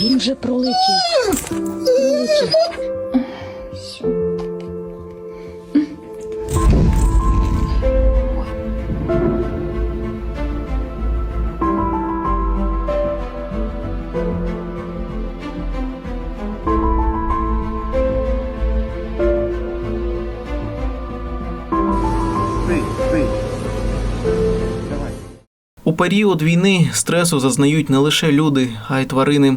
Він вже пролетів. Пролетів. У період війни стресу зазнають не лише люди, а й тварини.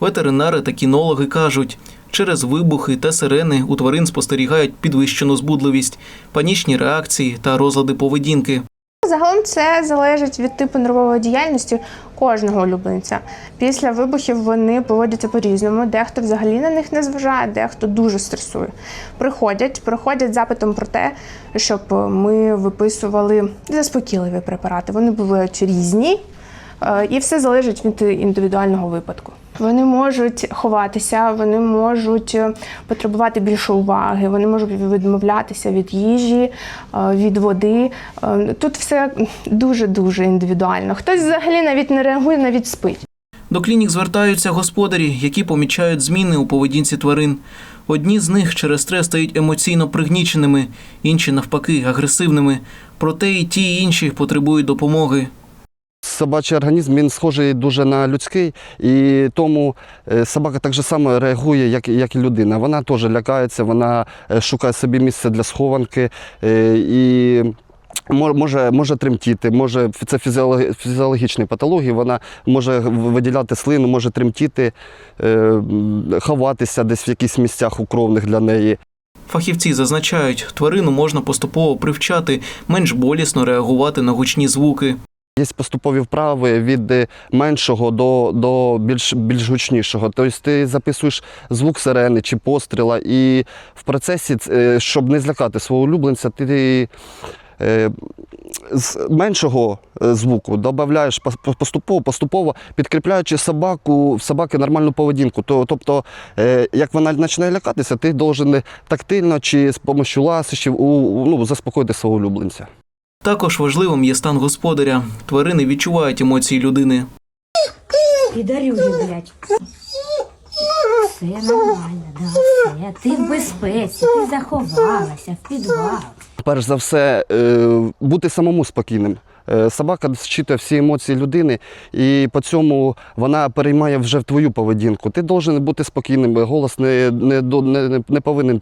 Ветеринари та кінологи кажуть, через вибухи та сирени у тварин спостерігають підвищену збудливість, панічні реакції та розлади поведінки. Загалом це залежить від типу нервової діяльності кожного улюбленця. Після вибухів вони поводяться по-різному. Дехто взагалі на них не зважає, дехто дуже стресує. Приходять, приходять запитом про те, щоб ми виписували заспокійливі препарати. Вони бувають різні, е, і все залежить від індивідуального випадку. Вони можуть ховатися, вони можуть е, потребувати більше уваги, вони можуть відмовлятися від їжі, е, від води. Е, Тут все дуже дуже індивідуально. Хтось взагалі навіть не реагує, навіть спить. До клінік звертаються господарі, які помічають зміни у поведінці тварин. Одні з них через стрес стають емоційно пригніченими, інші навпаки агресивними. Проте і ті, і інші потребують допомоги. Собачий організм він схожий дуже на людський, і тому е, собака так же само реагує, як, як і людина. Вона теж лякається, вона е, шукає собі місце для схованки е, і може, може тремтіти, може це фізіологічні патології, вона може виділяти слину, може тремтіти, ховатися десь в якихось місцях укровних для неї. Фахівці зазначають, тварину можна поступово привчати менш болісно реагувати на гучні звуки. Є поступові вправи від е, меншого до, до більш, більш гучнішого. Тобто ти записуєш звук сирени чи постріла, і в процесі, е, щоб не злякати свого улюбленця, ти е, з меншого звуку додаєш поступово, поступово підкріпляючи собаку, в собаки нормальну поведінку. Тобто, як вона починає лякатися, ти должен тактильно чи з допомогою ласощів ну, заспокоїти свого улюбленця. Також важливим є стан господаря. Тварини відчувають емоції людини. Підарюги, блядь. Все нормально, да, все. Ти в безпеці, ти заховалася в підвал. перш за все, е, бути самому спокійним. Е, Собака зчитує всі емоції людини, і по цьому вона переймає вже в твою поведінку. Ти повинен бути спокійним, голос не, не, не, не повинен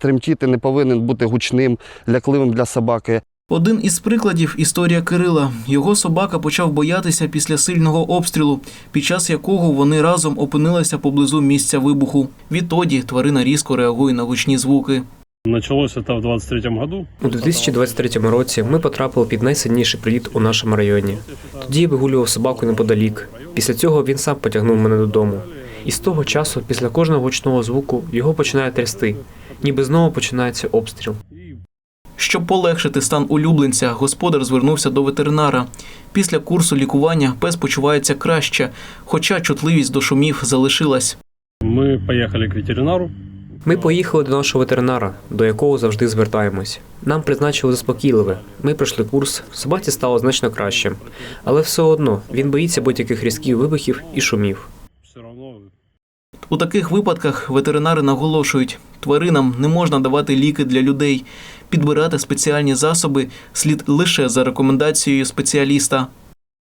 тремтіти, не повинен бути гучним, лякливим для собаки. Один із прикладів історія Кирила. Його собака почав боятися після сильного обстрілу, під час якого вони разом опинилися поблизу місця вибуху. Відтоді тварина різко реагує на гучні звуки. Началось это в 23 году. У 2023 році ми потрапили під найсильніший приліт у нашому районі. Тоді я вигулював собаку неподалік. Після цього він сам потягнув мене додому. І з того часу, після кожного гучного звуку, його починає трясти, ніби знову починається обстріл. Щоб полегшити стан улюбленця, господар звернувся до ветеринара. Після курсу лікування пес почувається краще, хоча чутливість до шумів залишилась. Мы поехали к ветеринару. Ми поїхали до нашого ветеринара, до якого завжди звертаємось. Нам призначили заспокійливе. Ми пройшли курс, собаці стало значно краще. Але все одно він боїться будь-яких різких вибухів і шумів. У таких випадках ветеринари наголошують, тваринам не можна давати ліки для людей. Підбирати спеціальні засоби слід лише за рекомендацією спеціаліста.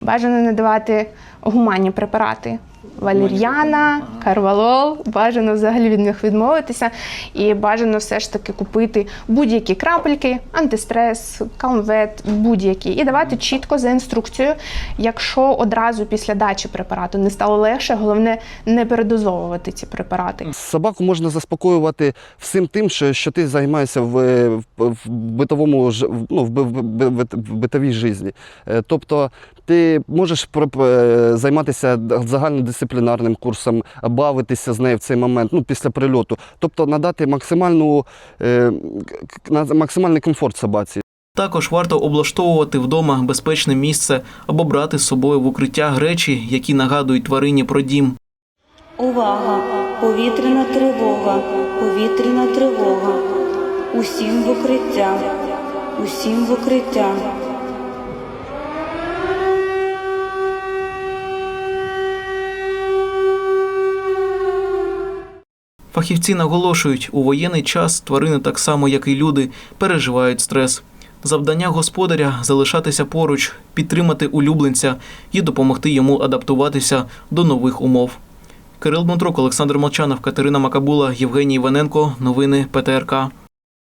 Бажано не давати гуманні препарати. Валір'яна, карвалол, бажано взагалі від них відмовитися, і бажано все ж таки купити будь-які крапельки, антистрес, калмвет, будь-які, і давати чітко за інструкцією. Якщо одразу після дачі препарату не стало легше, головне не передозовувати ці препарати. Собаку можна заспокоювати всім тим, що, що ти займаєшся в, в, в битовому ну, в, в, в битовій житті. Е, Тобто ти можеш е, загальнодисциплінарним курсом, бавитися з нею в цей момент, ну, після прильоту. Тобто надати максимальну, е, максимальний комфорт собаці. Також варто облаштовувати вдома безпечне місце або брати з собою в укриття речі, які нагадують тварині про дім. Увага! Повітряна тривога! Повітряна тривога! Усім в укриття! Усім в укриття! Фахівці наголошують, у воєнний час тварини так само, як і люди, переживають стрес. Завдання господаря залишатися поруч, підтримати улюбленця і допомогти йому адаптуватися до нових умов. Кирил Дмитрук, Олександр Молчанов, Катерина Макабула, Євгеній Іваненко. Новини ПТРК.